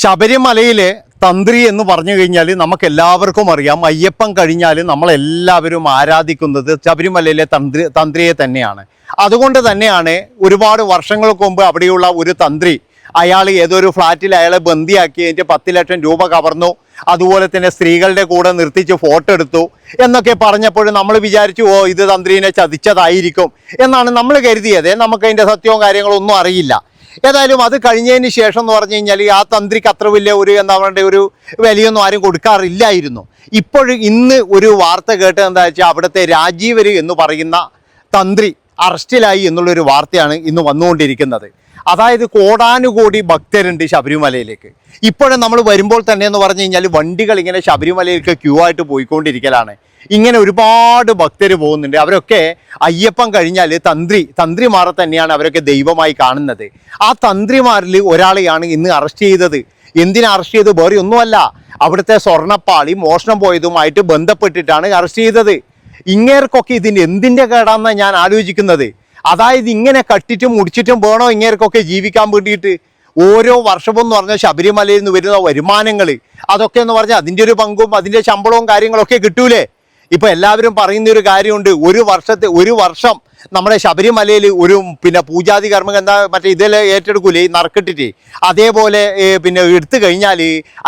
ശബരിമലയിലെ തന്ത്രി എന്ന് പറഞ്ഞു കഴിഞ്ഞാൽ നമുക്ക് എല്ലാവർക്കും അറിയാം. അയ്യപ്പൻ കഴിഞ്ഞാൽ നമ്മളെല്ലാവരും ആരാധിക്കുന്നത് ശബരിമലയിലെ തന്ത്രി തന്ത്രിയെ തന്നെയാണ്. അതുകൊണ്ട് തന്നെയാണ് ഒരുപാട് വർഷങ്ങൾക്ക് മുമ്പ് അവിടെയുള്ള ഒരു തന്ത്രി അയാൾ ഏതൊരു ഫ്ലാറ്റിൽ അയാളെ ബന്ദിയാക്കി അതിന്റെ പത്ത് ലക്ഷം രൂപ കവർന്നു. അതുപോലെ തന്നെ സ്ത്രീകളുടെ കൂടെ നിർത്തിച്ച് ഫോട്ടോ എടുത്തു എന്നൊക്കെ പറഞ്ഞപ്പോൾ നമ്മൾ വിചാരിച്ചു ഓ ഇത് തന്ത്രീനെ ചതിച്ചതായിരിക്കും എന്നാണ് നമ്മൾ കരുതിയത്. നമുക്ക് അതിന്റെ സത്യവും കാര്യങ്ങളും ഒന്നും അറിയില്ല. ഏതായാലും അത് കഴിഞ്ഞതിന് ശേഷം എന്ന് പറഞ്ഞു കഴിഞ്ഞാൽ ആ തന്ത്രിക്ക് അത്ര വലിയ ഒരു എന്താ പറയേണ്ട ഒരു വിലയൊന്നും ആരും കൊടുക്കാറില്ലായിരുന്നു. ഇപ്പോഴും ഇന്ന് ഒരു വാർത്ത കേട്ടത് എന്താ വെച്ചാൽ അവിടുത്തെ രാജീവര് എന്ന് പറയുന്ന തന്ത്രി അറസ്റ്റിലായി എന്നുള്ളൊരു വാർത്തയാണ് ഇന്ന് വന്നുകൊണ്ടിരിക്കുന്നത്. അതായത് കോടാനുകോടി ഭക്തരുണ്ട് ശബരിമലയിലേക്ക്. ഇപ്പോഴും നമ്മൾ വരുമ്പോൾ തന്നെ എന്ന് പറഞ്ഞു കഴിഞ്ഞാൽ വണ്ടികൾ ഇങ്ങനെ ശബരിമലയിലേക്ക് ക്യൂ ആയിട്ട് പോയിക്കൊണ്ടിരിക്കലാണ്. ഇങ്ങനെ ഒരുപാട് ഭക്തർ പോകുന്നുണ്ട്. അവരൊക്കെ അയ്യപ്പൻ കഴിഞ്ഞാൽ തന്ത്രി തന്ത്രിമാരെ തന്നെയാണ് അവരൊക്കെ ദൈവമായി കാണുന്നത്. ആ തന്ത്രിമാരിൽ ഒരാളെയാണ് ഇന്ന് അറസ്റ്റ് ചെയ്തത്. എന്തിനാ അറസ്റ്റ് ചെയ്തത്? വേറെ ഒന്നുമല്ല. അവിടുത്തെ സ്വർണപ്പാളി മോഷണം പോയതുമായിട്ട് ബന്ധപ്പെട്ടിട്ടാണ് അറസ്റ്റ് ചെയ്തത്. ഇങ്ങേർക്കൊക്കെ ഇതിന്റെ എന്തിന്റെ കേടാന്നാണ് ഞാൻ ആലോചിക്കുന്നത്? അതായത് ഇങ്ങനെ കട്ടിട്ടും മുടിച്ചിട്ടും വേണോ ഇങ്ങേർക്കൊക്കെ ജീവിക്കാൻ വേണ്ടിയിട്ട്? ഓരോ വർഷവും എന്ന് പറഞ്ഞാൽ ശബരിമലയിൽ നിന്ന് വരുന്ന വരുമാനങ്ങൾ അതൊക്കെ എന്ന് പറഞ്ഞാൽ അതിന്റെ ഒരു പങ്കും അതിന്റെ ശമ്പളവും കാര്യങ്ങളൊക്കെ കിട്ടൂലേ? ഇപ്പം എല്ലാവരും പറയുന്ന ഒരു കാര്യമുണ്ട് ഒരു വർഷത്തെ ഒരു വർഷം നമ്മുടെ ശബരിമലയിൽ ഒരു പിന്നെ പൂജാതി കർമ്മം എന്താ മറ്റേ ഇതിൽ ഏറ്റെടുക്കൂലേ നറുക്കിട്ടിട്ട്. അതേപോലെ പിന്നെ എടുത്തു കഴിഞ്ഞാൽ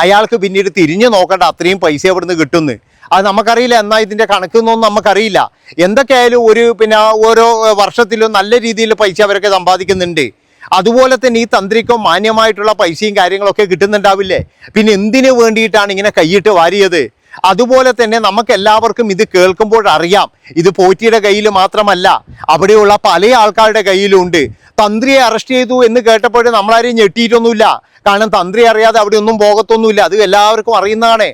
അയാൾക്ക് പിന്നീട് തിരിഞ്ഞു നോക്കേണ്ട അത്രയും പൈസ എവിടുന്ന് കിട്ടുന്നു. അത് നമുക്കറിയില്ല എന്നാ ഇതിന്റെ കണക്കൊന്നും നമുക്കറിയില്ല. എന്തൊക്കെയായാലും ഒരു പിന്നെ ഓരോ വർഷത്തിലും നല്ല രീതിയിൽ പൈസ അവരൊക്കെ സമ്പാദിക്കുന്നുണ്ട്. അതുപോലെ തന്നെ ഈ തന്ത്രിക്കും മാന്യമായിട്ടുള്ള പൈസയും കാര്യങ്ങളൊക്കെ കിട്ടുന്നുണ്ടാവില്ലേ? പിന്നെ എന്തിനു വേണ്ടിയിട്ടാണ് ഇങ്ങനെ കൈയിട്ട് വാരിയത്? അതുപോലെ തന്നെ നമുക്ക് എല്ലാവർക്കും ഇത് കേൾക്കുമ്പോൾ അറിയാം. ഇത് പോറ്റിയുടെ കയ്യിൽ മാത്രമല്ല അവിടെയുള്ള പല ആൾക്കാരുടെ കയ്യിലും ഉണ്ട്. തന്ത്രിയെ അറസ്റ്റ് ചെയ്തു എന്ന് കേട്ടപ്പോൾ നമ്മളാരെയും ഞെട്ടിയിട്ടൊന്നുമില്ല. കാരണം തന്ത്രി അറിയാതെ അവിടെ ഒന്നും പോകത്തൊന്നുമില്ല. അത് എല്ലാവർക്കും അറിയുന്നതാണ്.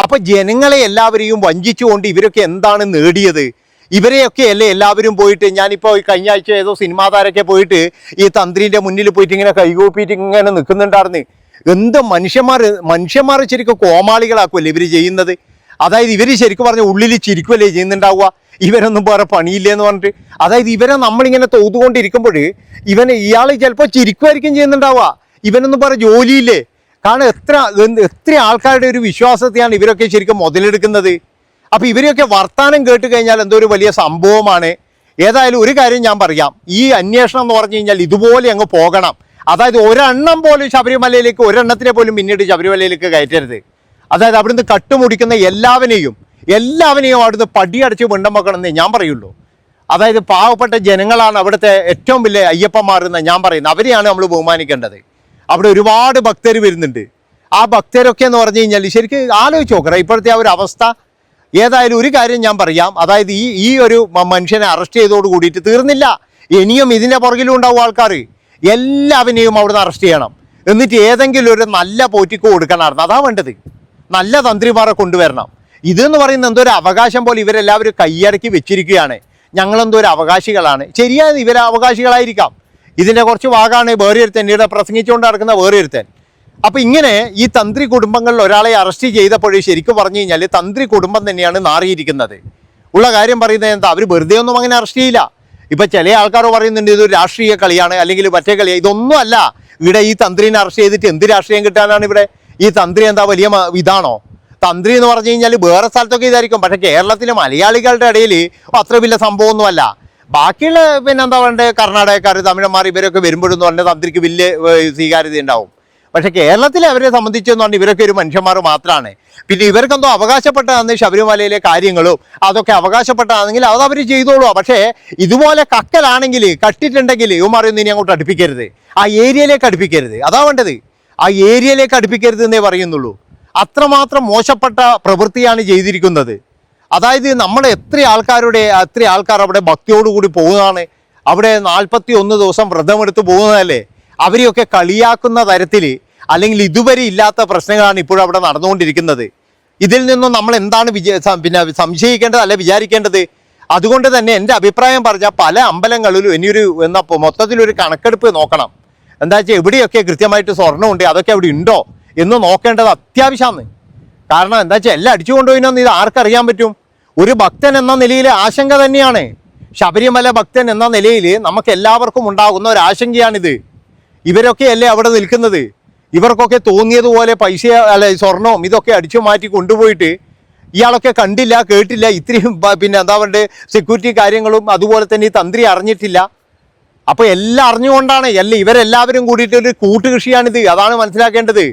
അപ്പൊ ജനങ്ങളെ എല്ലാവരെയും വഞ്ചിച്ചുകൊണ്ട് ഇവരൊക്കെ എന്താണ് നേടിയത്? ഇവരെയൊക്കെ അല്ലേ എല്ലാവരും പോയിട്ട് ഞാനിപ്പോൾ കഴിഞ്ഞ ആഴ്ച ഏതോ സിനിമാ താരൊക്കെ പോയിട്ട് ഈ തന്ത്രിന്റെ മുന്നിൽ പോയിട്ട് ഇങ്ങനെ കൈകൂപ്പിയിട്ട് ഇങ്ങനെ നിൽക്കുന്നുണ്ടായിരുന്നു. എന്ത് മനുഷ്യന്മാർ മനുഷ്യന്മാർ ശരിക്കും കോമാളികളാക്കുമല്ലേ ഇവർ ചെയ്യുന്നത്? അതായത് ഇവർ ശരിക്കും പറഞ്ഞ ഉള്ളിൽ ചിരിക്കുമല്ലേ ചെയ്യുന്നുണ്ടാവുക? ഇവരൊന്നും വേറെ പണിയില്ല എന്ന് പറഞ്ഞിട്ട്. അതായത് ഇവരെ നമ്മളിങ്ങനെ തോതുകൊണ്ടിരിക്കുമ്പോൾ ഇവനെ ഇയാൾ ചിലപ്പോൾ ചിരിക്കുമായിരിക്കും ചെയ്യുന്നുണ്ടാവുക. ഇവനൊന്നും വേറെ ജോലിയില്ലേ? കാരണം എത്ര എത്ര ആൾക്കാരുടെ ഒരു വിശ്വാസത്തെയാണ് ഇവരൊക്കെ ശരിക്കും മുതലെടുക്കുന്നത്? അപ്പോൾ ഇവരെയൊക്കെ വർത്താനം കേട്ട് കഴിഞ്ഞാൽ എന്തോ ഒരു വലിയ സംഭവമാണ്. ഏതായാലും ഒരു കാര്യം ഞാൻ പറയാം. ഈ അന്വേഷണം എന്ന് പറഞ്ഞു കഴിഞ്ഞാൽ ഇതുപോലെ അങ്ങ് പോകണം. അതായത് ഒരെണ്ണം പോലും ശബരിമലയിലേക്ക് ഒരെണ്ണത്തിനെ പോലും പിന്നീട് ശബരിമലയിലേക്ക് കയറ്റരുത്. അതായത് അവിടുന്ന് കട്ടുമുടിക്കുന്ന എല്ലാവനെയും എല്ലാവനെയും അവിടുന്ന് പടിയടച്ച് വെണ്ടം വെക്കണമെന്നേ ഞാൻ പറയുള്ളൂ. അതായത് പാവപ്പെട്ട ജനങ്ങളാണ് അവിടുത്തെ ഏറ്റവും വലിയ അയ്യപ്പന്മാർ എന്ന് ഞാൻ പറയുന്നത്. അവരെയാണ് നമ്മൾ ബഹുമാനിക്കേണ്ടത്. അവിടെ ഒരുപാട് ഭക്തർ വരുന്നുണ്ട്. ആ ഭക്തരൊക്കെ എന്ന് പറഞ്ഞു കഴിഞ്ഞാൽ ശരിക്കും ആലോചിച്ച് നോക്കണം ഇപ്പോഴത്തെ ആ ഒരു അവസ്ഥ ഏതായാലും ഒരു കാര്യം ഞാൻ പറയാം. അതായത് ഈ ഈ ഒരു മനുഷ്യനെ അറസ്റ്റ് ചെയ്തോട് കൂടിയിട്ട് തീർന്നില്ല. ഇനിയും ഇതിന്റെ പുറകിലും ഉണ്ടാവും ആൾക്കാർ എല്ലാവരെയും അവിടുന്ന് അറസ്റ്റ് ചെയ്യണം. എന്നിട്ട് ഏതെങ്കിലും ഒരു നല്ല പോറ്റിക്ക് കൊടുക്കണമായിരുന്നു അതാ വേണ്ടത്. നല്ല തന്ത്രിമാരെ കൊണ്ടുവരണം. ഇതെന്ന് പറയുന്നത് എന്തോ ഒരു അവകാശം പോലെ ഇവരെല്ലാവരും കൈയടക്കി വെച്ചിരിക്കുകയാണ്. ഞങ്ങളെന്തോ ഒരു അവകാശികളാണ്. ശരിയാണ് ഇവരെ അവകാശികളായിരിക്കാം. ഇതിന്റെ കുറച്ച് ഭാഗമാണ് വേറിയൊരുത്തൻ ഇവിടെ പ്രസംഗിച്ചുകൊണ്ട് നടക്കുന്ന വേറിയൊരുത്തൻ. അപ്പോൾ അപ്പൊ ഇങ്ങനെ ഈ തന്ത്രി കുടുംബങ്ങളിൽ ഒരാളെ അറസ്റ്റ് ചെയ്തപ്പോഴേ ശരിക്കും പറഞ്ഞു കഴിഞ്ഞാൽ തന്ത്രി കുടുംബം തന്നെയാണ് നാറിയിരിക്കുന്നത്. ഉള്ള കാര്യം പറയുന്നത് എന്താ? അവർ വെറുതെ ഒന്നും അങ്ങനെ അറസ്റ്റ് ചെയ്യില്ല. ഇപ്പൊ ചില ആൾക്കാർ പറയുന്നുണ്ട് ഇതൊരു രാഷ്ട്രീയ കളിയാണ് അല്ലെങ്കിൽ മറ്റേ കളിയാണ് ഇതൊന്നും അല്ല. ഇവിടെ ഈ തന്ത്രിനെ അറസ്റ്റ് ചെയ്തിട്ട് എന്ത് രാഷ്ട്രീയം കിട്ടാനാണ് ഇവിടെ? ഈ തന്ത്രി എന്താ വലിയ ഇതാണോ? തന്ത്രി എന്ന് പറഞ്ഞു കഴിഞ്ഞാൽ വേറെ സ്ഥലത്തൊക്കെ ഇതായിരിക്കും. പക്ഷെ കേരളത്തിലെ മലയാളികളുടെ ഇടയിൽ അത്ര വലിയ സംഭവമൊന്നുമല്ല. ബാക്കിയുള്ള പിന്നെ എന്താ പറയണ്ടേ കർണാടകക്കാർ തമിഴന്മാർ ഇവരൊക്കെ വരുമ്പോഴെന്ന് പറഞ്ഞാൽ തന്ത്രിക്ക് വലിയ സ്വീകാര്യത ഉണ്ടാവും. പക്ഷെ കേരളത്തിലെ അവരെ സംബന്ധിച്ചെന്ന് പറഞ്ഞാൽ ഇവരൊക്കെ ഒരു മനുഷ്യന്മാർ മാത്രമാണ് പിന്നെ ഇവർക്കെന്തോ അവകാശപ്പെട്ടതാണ് ശബരിമലയിലെ കാര്യങ്ങളും അതൊക്കെ അവകാശപ്പെട്ടതാണെങ്കിൽ അത് അവർ ചെയ്തോളൂ പക്ഷേ ഇതുപോലെ കക്കലാണെങ്കിൽ കട്ടിട്ടുണ്ടെങ്കിൽ ഇവന്മാരൊന്നും ഇനി അങ്ങോട്ട് അടുപ്പിക്കരുത്. ആ ഏരിയയിലേക്ക് അടുപ്പിക്കരുത്. അതാ വേണ്ടത്. ആ ഏരിയയിലേക്ക് അടുപ്പിക്കരുത് എന്നേ പറയുന്നുള്ളൂ. അത്രമാത്രം മോശപ്പെട്ട പ്രവൃത്തിയാണ് ചെയ്തിരിക്കുന്നത്. അതായത് നമ്മൾ എത്ര ആൾക്കാരുടെ എത്ര ആൾക്കാർ അവിടെ ഭക്തിയോടുകൂടി പോകുന്നതാണ്. അവിടെ നാൽപ്പത്തി ഒന്ന് ദിവസം വ്രതമെടുത്ത് പോകുന്നതല്ലേ? അവരെയൊക്കെ കളിയാക്കുന്ന തരത്തിൽ അല്ലെങ്കിൽ ഇതുവരെ ഇല്ലാത്ത പ്രശ്നങ്ങളാണ് ഇപ്പോഴവിടെ നടന്നുകൊണ്ടിരിക്കുന്നത്. ഇതിൽ നിന്നും നമ്മൾ എന്താണ് വിജയ പിന്നെ സംശയിക്കേണ്ടത് അല്ല വിചാരിക്കേണ്ടത്? അതുകൊണ്ട് തന്നെ എന്റെ അഭിപ്രായം പറഞ്ഞാൽ പല അമ്പലങ്ങളിലും ഇനിയൊരു എന്ന മൊത്തത്തിലൊരു കണക്കെടുപ്പ് നോക്കണം. എന്താ വെച്ചാൽ എവിടെയൊക്കെ കൃത്യമായിട്ട് സ്വർണമുണ്ട് അതൊക്കെ അവിടെ ഉണ്ടോ എന്ന് നോക്കേണ്ടത് അത്യാവശ്യമാണ്. കാരണം എന്താ വെച്ചാൽ എല്ലാം അടിച്ചു ഇത് ആർക്കറിയാൻ പറ്റും? ഒരു ഭക്തൻ എന്ന നിലയിൽ ആശങ്ക തന്നെയാണ്. ശബരിമല ഭക്തൻ എന്ന നിലയിൽ നമുക്ക് എല്ലാവർക്കും ഉണ്ടാകുന്ന ഒരു ആശങ്കയാണിത്. ഇവരൊക്കെ അല്ലേ അവിടെ നിൽക്കുന്നത്? ഇവർക്കൊക്കെ തോന്നിയതുപോലെ പൈസ അല്ല സ്വർണവും ഇതൊക്കെ അടിച്ചു മാറ്റി കൊണ്ടുപോയിട്ട് ഇയാളൊക്കെ കണ്ടില്ല കേട്ടില്ല ഇത്രയും പിന്നെ എന്താ പറയുക സെക്യൂരിറ്റി കാര്യങ്ങളും അതുപോലെ തന്നെ ഈ തന്ത്രി അറിഞ്ഞിട്ടില്ല. അപ്പോൾ എല്ലാം അറിഞ്ഞുകൊണ്ടാണ് എല്ല ഇവരെല്ലാവരും കൂടിയിട്ട് ഒരു കൂട്ടുകൃഷിയാണിത്. അതാണ് മനസ്സിലാക്കേണ്ടത്.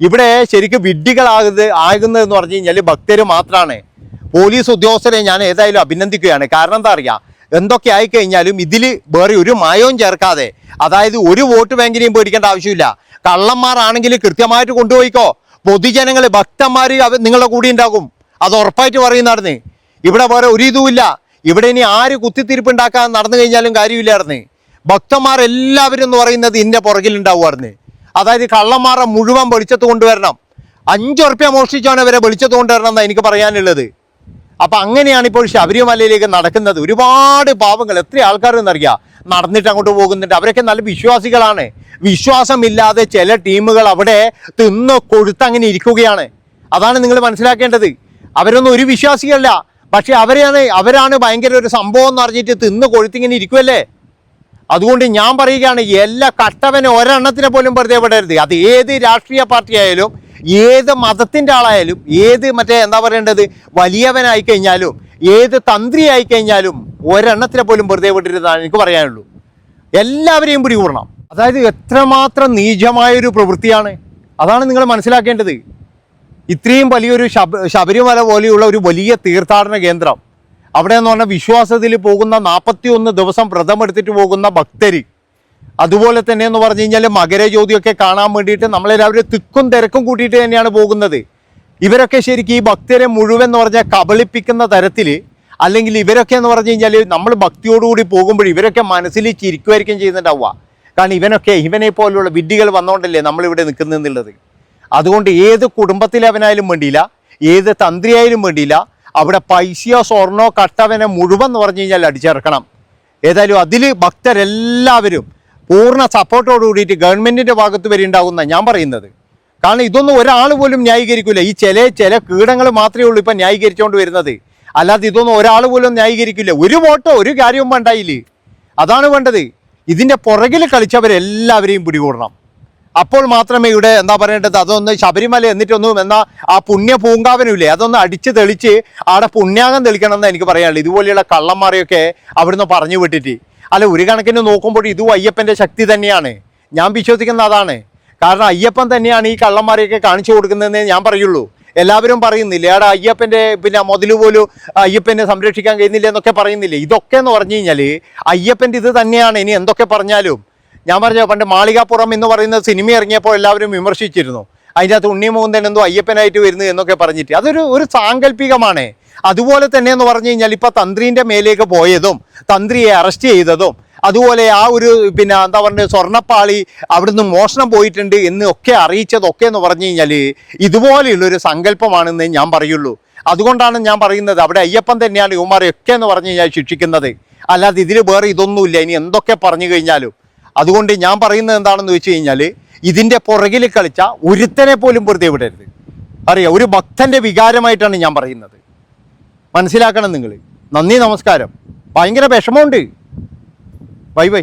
ഇവിടെ ശരിക്കും വിഡ്ഢികളാകുന്നത് ആകുന്നതെന്ന് പറഞ്ഞു കഴിഞ്ഞാൽ ഭക്തര് മാത്രമാണ് പോലീസ് ഉദ്യോഗസ്ഥരെ ഞാൻ ഏതായാലും അഭിനന്ദിക്കുകയാണ്. കാരണം എന്താ അറിയാം? എന്തൊക്കെ ആയിക്കഴിഞ്ഞാലും ഇതിൽ വേറെ ഒരു മായവും ചേർക്കാതെ അതായത് ഒരു വോട്ട് ബാങ്കിനെയും പേടിക്കേണ്ട ആവശ്യമില്ല. കള്ളന്മാരാണെങ്കിൽ കൃത്യമായിട്ട് കൊണ്ടുപോയിക്കോ. പൊതുജനങ്ങൾ ഭക്തന്മാർ നിങ്ങളുടെ കൂടി ഉണ്ടാകും. അത് ഉറപ്പായിട്ട് പറയുന്നതായിരുന്നു ഇവിടെ വേറെ ഒരു ഇതുമില്ല. ഇവിടെ ഇനി ആര് കുത്തിത്തിരിപ്പുണ്ടാക്കാൻ നടന്നു കഴിഞ്ഞാലും കാര്യമില്ലായിരുന്നു. ഭക്തന്മാരെല്ലാവരും എന്ന് പറയുന്നത് ഇതിന്റെ പുറകിലുണ്ടാവുമായിരുന്നു അതായത് കള്ളന്മാരെ മുഴുവൻ വെളിച്ചത്ത് കൊണ്ടുവരണം. അഞ്ചുറുപ്യ മോഷ്ടിച്ചാണ് ഇവരെ വെളിച്ചത്ത് കൊണ്ടുവരണം എന്നാണ് എനിക്ക് പറയാനുള്ളത്. അപ്പൊ അങ്ങനെയാണ് ഇപ്പോൾ ശബരിമലയിലേക്ക് നടക്കുന്നത്. ഒരുപാട് പാവങ്ങൾ എത്ര ആൾക്കാർ എന്നറിയാം നടന്നിട്ട് അങ്ങോട്ട് പോകുന്നുണ്ട്. അവരൊക്കെ നല്ല വിശ്വാസികളാണ്. വിശ്വാസമില്ലാതെ ചില ടീമുകൾ അവിടെ തിന്ന് കൊഴുത്ത് അങ്ങനെ ഇരിക്കുകയാണ്. അതാണ് നിങ്ങൾ മനസ്സിലാക്കേണ്ടത്. അവരൊന്നും ഒരു വിശ്വാസികളല്ല പക്ഷെ അവരെയാണ് അവരാണ് ഭയങ്കര ഒരു സംഭവം എന്ന് പറഞ്ഞിട്ട് തിന്ന് കൊഴുത്തിങ്ങനെ ഇരിക്കുമല്ലേ അതുകൊണ്ട് ഞാൻ പറയുകയാണ് എല്ലാ കട്ടവനെ ഒരെണ്ണത്തിനെ പോലും വെറുതെ വിടരുത്. അത് ഏത് രാഷ്ട്രീയ പാർട്ടി ആയാലും ഏത് മതത്തിന്റെ ആളായാലും ഏത് മറ്റേ എന്താ പറയേണ്ടത് വലിയവനായി കഴിഞ്ഞാലും ഏത് തന്ത്രി ആയി കഴിഞ്ഞാലും ഒരെണ്ണത്തിനെ പോലും വെറുതെ വിടരുതാണ് എനിക്ക് പറയാനുള്ളൂ. എല്ലാവരെയും പിടികൂടണം. അതായത് എത്രമാത്രം നീചമായൊരു പ്രവൃത്തിയാണ്. അതാണ് നിങ്ങൾ മനസ്സിലാക്കേണ്ടത്. ഇത്രയും വലിയൊരു ശബ ശബരിമല പോലെയുള്ള ഒരു വലിയ തീർത്ഥാടന കേന്ദ്രം. അവിടെ എന്ന് പറഞ്ഞാൽ വിശ്വാസത്തിൽ പോകുന്ന നാൽപ്പത്തി ഒന്ന് ദിവസം വ്രതമെടുത്തിട്ട് പോകുന്ന ഭക്തര്. അതുപോലെ തന്നെ എന്ന് പറഞ്ഞു കഴിഞ്ഞാൽ മകരജ്യോതിയൊക്കെ കാണാൻ വേണ്ടിയിട്ട് നമ്മളെല്ലാവരും തിക്കും തിരക്കും കൂട്ടിയിട്ട് തന്നെയാണ് പോകുന്നത്. ഇവരൊക്കെ ശരിക്കും ഈ ഭക്തരെ മുഴുവൻ എന്ന് പറഞ്ഞാൽ കബളിപ്പിക്കുന്ന തരത്തിൽ അല്ലെങ്കിൽ ഇവരൊക്കെ എന്ന് പറഞ്ഞു കഴിഞ്ഞാൽ നമ്മൾ ഭക്തിയോടുകൂടി പോകുമ്പോൾ ഇവരൊക്കെ മനസ്സിൽ ചിരിക്കുമായിരിക്കും ചെയ്യുന്നുണ്ടാവുക. കാരണം ഇവനൊക്കെ ഇവനെ പോലുള്ള വിഡ്ഢികൾ വന്നുകൊണ്ടല്ലേ നമ്മളിവിടെ നിൽക്കുന്നുള്ളത്. അതുകൊണ്ട് ഏത് കുടുംബത്തിലവനായാലും വേണ്ടിയില്ല ഏത് തന്ത്രിയായാലും വേണ്ടിയില്ല അവിടെ പൈസയോ സ്വർണോ കട്ടവനെ മുഴുവൻ എന്ന് പറഞ്ഞു കഴിഞ്ഞാൽ അടിച്ചിറക്കണം. ഏതായാലും അതിൽ ഭക്തരെല്ലാവരും പൂർണ സപ്പോർട്ടോട് കൂടിയിട്ട് ഗവൺമെന്റിന്റെ ഭാഗത്ത് വരെ ഞാൻ പറയുന്നത്. കാരണം ഇതൊന്നും ഒരാൾ പോലും ന്യായീകരിക്കില്ല ഈ ചില ചില കീടങ്ങൾ മാത്രമേ ഉള്ളൂ ഇപ്പം ന്യായീകരിച്ചുകൊണ്ട് വരുന്നത്. അല്ലാതെ ഇതൊന്നും ഒരാൾ പോലും ന്യായീകരിക്കില്ല ഒരു വോട്ടോ ഒരു കാര്യവും വേണ്ടായില്ലേ? അതാണ് വേണ്ടത്. ഇതിന്റെ പുറകിൽ കളിച്ചവരെല്ലാവരെയും പിടികൂടണം. അപ്പോൾ മാത്രമേ ഇവിടെ എന്താ പറയേണ്ടത്? അതൊന്ന് ശബരിമല എന്നിട്ടൊന്നും എന്നാ ആ പുണ്യ പൂങ്കാവനുമില്ലേ? അതൊന്ന് അടിച്ച് തെളിച്ച് അവിടെ പുണ്യാകം തെളിക്കണം എന്ന് എനിക്ക് പറയാനുള്ളത് ഇതുപോലെയുള്ള കള്ളന്മാരെയൊക്കെ അവിടുന്ന് പറഞ്ഞു വിട്ടിട്ട്. അല്ല ഒരു കണക്കിന് നോക്കുമ്പോൾ ഇതും അയ്യപ്പന്റെ ശക്തി തന്നെയാണ്. ഞാൻ വിശ്വസിക്കുന്ന അതാണ്. കാരണം അയ്യപ്പൻ തന്നെയാണ് ഈ കള്ളന്മാരെയൊക്കെ കാണിച്ചു കൊടുക്കുന്നതെന്നേ ഞാൻ പറയുള്ളൂ. എല്ലാവരും പറയുന്നില്ല അവിടെ അയ്യപ്പന്റെ പിന്നെ മുതൽ പോലും അയ്യപ്പനെ സംരക്ഷിക്കാൻ കഴിയുന്നില്ല എന്നൊക്കെ പറയുന്നില്ലേ? ഇതൊക്കെ എന്ന് പറഞ്ഞു കഴിഞ്ഞാൽ അയ്യപ്പന്റെ ഇത് തന്നെയാണ്. ഇനി എന്തൊക്കെ പറഞ്ഞാലും ഞാൻ പറഞ്ഞ പണ്ട് മാളികാപ്പുറം എന്ന് പറയുന്ന സിനിമ ഇറങ്ങിയപ്പോൾ എല്ലാവരും വിമർശിച്ചിരുന്നു. അതിന്റെ അകത്ത് ഉണ്ണിമുകുന്ദൻ എന്തോ അയ്യപ്പനായിട്ട് വരുന്നു എന്നൊക്കെ പറഞ്ഞിട്ട്. അതൊരു ഒരു സാങ്കല്പികമാണ്. അതുപോലെ തന്നെ എന്ന് പറഞ്ഞു കഴിഞ്ഞാൽ ഇപ്പോൾ തന്ത്രീന്റെ മേലേക്ക് പോയതും തന്ത്രിയെ അറസ്റ്റ് ചെയ്തതും അതുപോലെ ആ ഒരു പിന്നെ എന്താ പറയുക സ്വർണപ്പാളി അവിടുന്ന് മോഷണം പോയിട്ടുണ്ട് എന്ന് ഒക്കെ അറിയിച്ചതൊക്കെ എന്ന് പറഞ്ഞു കഴിഞ്ഞാൽ ഇതുപോലെയുള്ളൊരു സങ്കല്പമാണെന്ന് ഞാൻ പറയുള്ളൂ. അതുകൊണ്ടാണ് ഞാൻ പറയുന്നത് അവിടെ അയ്യപ്പൻ തന്നെയാണ് ഇവന്മാരെയൊക്കെ എന്ന് പറഞ്ഞു കഴിഞ്ഞാൽ ശിക്ഷിക്കുന്നത്. അല്ലാതെ ഇതിൽ വേറെ ഇതൊന്നുമില്ല. ഇനി എന്തൊക്കെ പറഞ്ഞു കഴിഞ്ഞാലും. അതുകൊണ്ട് ഞാൻ പറയുന്നത് എന്താണെന്ന് വെച്ച് കഴിഞ്ഞാൽ ഇതിന്റെ പുറകിൽ കളിച്ച ഒരുത്തനെ പോലും വെറുതെ വിടരുത്. അറിയാം ഒരു ഭക്തന്റെ വികാരമായിട്ടാണ് ഞാൻ പറയുന്നത്. മനസ്സിലാക്കണം നിങ്ങൾ നന്ദി നമസ്കാരം. ഭയങ്കര വിഷമമുണ്ട്. Bye bye.